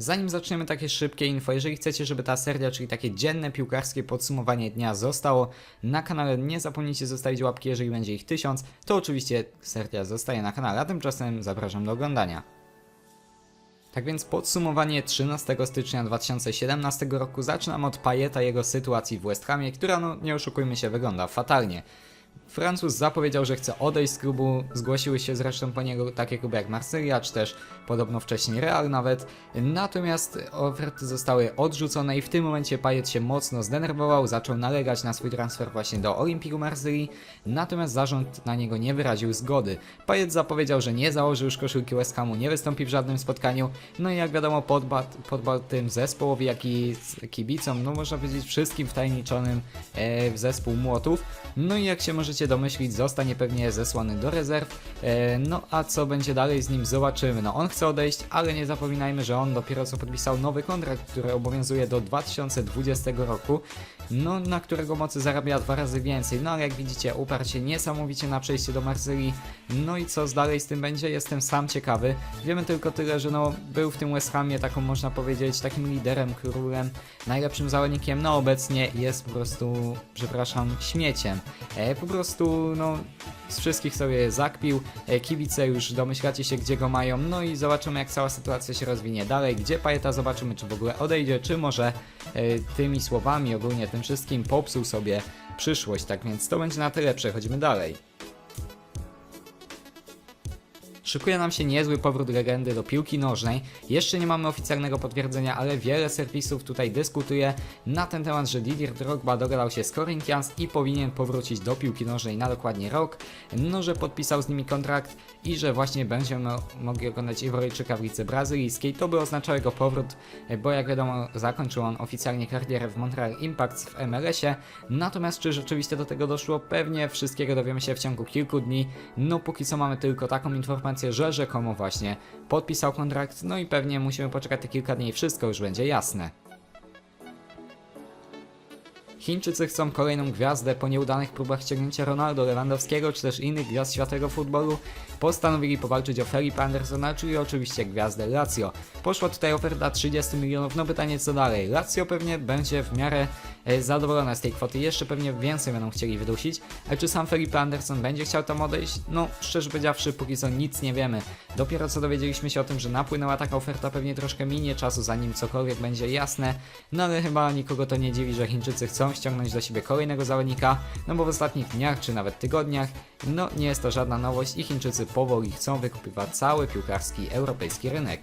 Zanim zaczniemy takie szybkie info, jeżeli chcecie, żeby ta seria, czyli takie dzienne piłkarskie podsumowanie dnia zostało na kanale, nie zapomnijcie zostawić łapki, jeżeli będzie ich 1000, to oczywiście seria zostaje na kanale, a tymczasem zapraszam do oglądania. Tak więc podsumowanie 13 stycznia 2017 roku zaczynam od Pajeta jego sytuacji w West Hamie, która no nie oszukujmy się wygląda fatalnie. Francuz zapowiedział, że chce odejść z klubu, zgłosiły się zresztą po niego takie kluby jak Marsylia, czy też podobno wcześniej Real nawet, natomiast oferty zostały odrzucone i w tym momencie Pajet się mocno zdenerwował, zaczął nalegać na swój transfer właśnie do Olimpiku Marsylii, natomiast zarząd na niego nie wyraził zgody. Pajet zapowiedział, że nie założy już koszulki West Hamu, nie wystąpi w żadnym spotkaniu, no i jak wiadomo podba, podba tym zespołowi, jak i kibicom, no można powiedzieć wszystkim wtajemniczonym e, w zespół Młotów, no i jak się możecie domyślić, zostanie pewnie zesłany do rezerw. E, no a co będzie dalej z nim, zobaczymy. No on chce odejść, ale nie zapominajmy, że on dopiero co podpisał nowy kontrakt, który obowiązuje do 2020 roku. No, na którego mocy zarabia dwa razy więcej. No ale jak widzicie, uparł się niesamowicie na przejście do Marsylii. No i co dalej z tym będzie, jestem sam ciekawy. Wiemy tylko tyle, że no był w tym West Hamie taką można powiedzieć, takim liderem, królem, najlepszym zawodnikiem. No obecnie jest po prostu, przepraszam, śmieciem. E, po prostu, no z wszystkich sobie zakpił, e, kibice już domyślacie się gdzie go mają, no i zobaczymy jak cała sytuacja się rozwinie dalej, gdzie Pajeta? Zobaczymy czy w ogóle odejdzie, czy może e, tymi słowami, ogólnie tym wszystkim popsuł sobie przyszłość, tak więc to będzie na tyle, przechodzimy dalej. Szykuje nam się niezły powrót legendy do piłki nożnej. Jeszcze nie mamy oficjalnego potwierdzenia, ale wiele serwisów tutaj dyskutuje na ten temat, że Didier Drogba dogadał się z Corinthians i powinien powrócić do piłki nożnej na dokładnie rok. No, że podpisał z nimi kontrakt i że właśnie będziemy mogli oglądać Iworyjczyka w lice brazylijskiej. To by oznaczało jego powrót, bo jak wiadomo zakończył on oficjalnie karierę w Montreal Impact w MLS-ie. Natomiast czy rzeczywiście do tego doszło? Pewnie wszystkiego dowiemy się w ciągu kilku dni. No póki co mamy tylko taką informację, że rzekomo właśnie podpisał kontrakt, no i pewnie musimy poczekać te kilka dni i wszystko już będzie jasne. Chińczycy chcą kolejną gwiazdę po nieudanych próbach ściągnięcia Ronaldo, Lewandowskiego czy też innych gwiazd światowego futbolu. Postanowili powalczyć o Felipe Andersona, czyli oczywiście gwiazdę Lazio. Poszła tutaj oferta 30 milionów, no pytanie co dalej. Lazio pewnie będzie w miarę e, zadowolona z tej kwoty, jeszcze pewnie więcej będą chcieli wydusić, ale czy sam Felipe Anderson będzie chciał tam odejść? No szczerze powiedziawszy, póki co nic nie wiemy. Dopiero co dowiedzieliśmy się o tym, że napłynęła taka oferta, pewnie troszkę minie czasu zanim cokolwiek będzie jasne, no ale chyba nikogo to nie dziwi, że Chińczycy chcą ściągnąć do siebie kolejnego zawodnika, no bo w ostatnich dniach czy nawet tygodniach, no nie jest to żadna nowość i Chińczycy powoli chcą wykupywać cały piłkarski europejski rynek.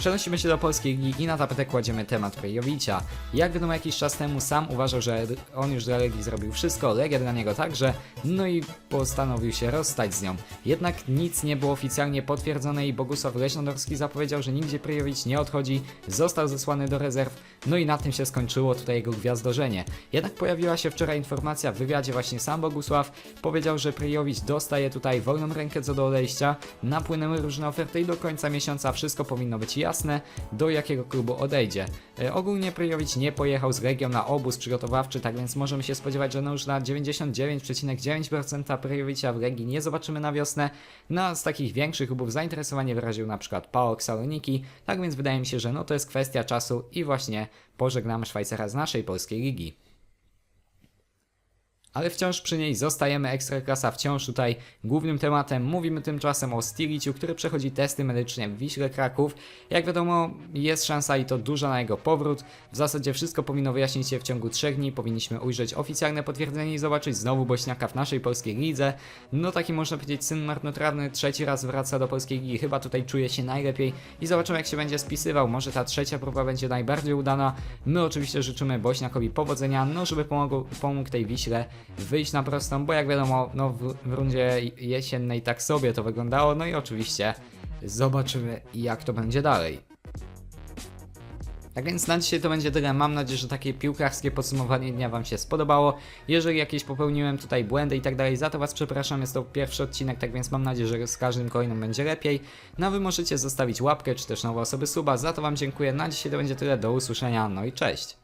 Przenosimy się do polskiej ligi i na tapetę kładziemy temat Pejowicia. Jak wiadomo jakiś czas temu sam uważał, że on już dla Legii zrobił wszystko, Legia dla niego także, no i postanowił się rozstać z nią. Jednak nic nie było oficjalnie potwierdzone i Bogusław Leśnodorski zapowiedział, że nigdzie Prejowicz nie odchodzi, został zesłany do rezerw, no i na tym się skończyło tutaj jego gwiazdorzenie. Jednak pojawiła się wczoraj informacja w wywiadzie właśnie sam Bogusław, powiedział, że Prejowicz dostaje tutaj wolną rękę co do odejścia, napłynęły różne oferty i do końca miesiąca wszystko powinno być jasne, do jakiego klubu odejdzie. E, ogólnie Prejowicz nie pojechał z Legią na obóz przygotowawczy, tak więc możemy się spodziewać, że no już na 99,9% Prejowicia w Legii nie zobaczymy na wiosnę. No z takich większych klubów zainteresowanie wyraził na przykład PAOK Saloniki, tak więc wydaje mi się, że no to jest kwestia czasu i właśnie pożegnamy Szwajcara z naszej polskiej ligi. Ale wciąż przy niej zostajemy, Ekstraklasa wciąż tutaj głównym tematem. Mówimy tymczasem o Stiliciu, który przechodzi testy medyczne w Wiśle Kraków. Jak wiadomo, jest szansa i to duża na jego powrót. W zasadzie wszystko powinno wyjaśnić się w ciągu trzech dni. Powinniśmy ujrzeć oficjalne potwierdzenie i zobaczyć znowu Bośniaka w naszej polskiej lidze. No taki można powiedzieć syn marnotrawny, trzeci raz wraca do polskiej ligi. Chyba tutaj czuje się najlepiej i zobaczymy jak się będzie spisywał. Może ta trzecia próba będzie najbardziej udana. My oczywiście życzymy Bośniakowi powodzenia, no żeby pomógł, pomógł tej Wiśle wyjść na prostą, bo jak wiadomo, no w, w rundzie jesiennej tak sobie to wyglądało, no i oczywiście zobaczymy jak to będzie dalej. Tak więc na dzisiaj to będzie tyle. Mam nadzieję, że takie piłkarskie podsumowanie dnia Wam się spodobało. Jeżeli jakieś popełniłem tutaj błędy i tak dalej, za to Was przepraszam. Jest to pierwszy odcinek, tak więc mam nadzieję, że z każdym kolejnym będzie lepiej. No Wy możecie zostawić łapkę, czy też nowe osoby suba. Za to Wam dziękuję. Na dzisiaj to będzie tyle. Do usłyszenia. No i cześć.